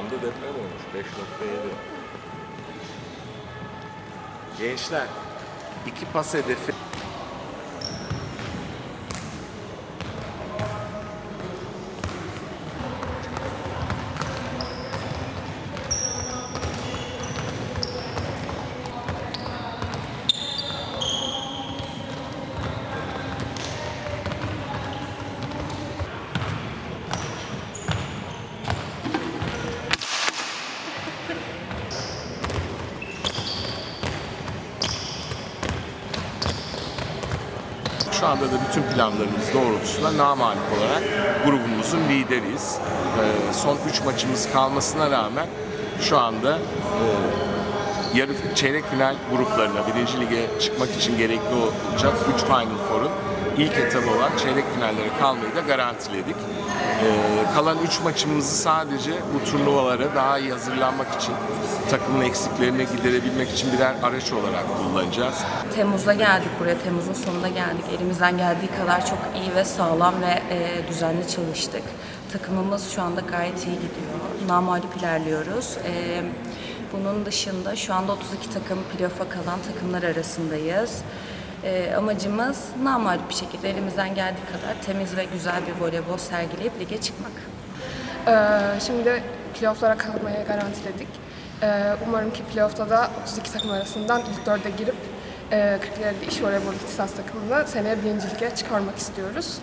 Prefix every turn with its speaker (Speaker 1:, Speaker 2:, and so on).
Speaker 1: Van'da deprem olmuş 5.7. Gençler iki pas hedefi Şu anda da bütün planlarımız doğrultusunda namalip olarak grubumuzun lideriyiz. Ee, son 3 maçımız kalmasına rağmen şu anda e, yarı çeyrek final gruplarına birinci lige çıkmak için gerekli olacak 3 Final Four'un ilk etabı olan çeyrek finallere kalmayı da garantiledik. Ee, kalan 3 maçımızı sadece bu turnuvalara daha iyi hazırlanmak için takımın eksiklerini giderebilmek için birer araç olarak kullanacağız.
Speaker 2: Temmuz'da geldik buraya, Temmuz'un sonunda geldik. Elimizden geldiği kadar çok iyi ve sağlam ve e, düzenli çalıştık. Takımımız şu anda gayet iyi gidiyor. Namalip ilerliyoruz. E, bunun dışında şu anda 32 takım playoff'a kalan takımlar arasındayız. E, amacımız namalip bir şekilde elimizden geldiği kadar temiz ve güzel bir voleybol sergileyip lige çıkmak.
Speaker 3: Ee, şimdi playofflara kalmayı garantiledik. Ee, umarım ki playoff'ta da 32 takım arasından ilk dörde girip e, 40 iş voleybol ihtisas takımını seneye birincilik'e çıkarmak istiyoruz.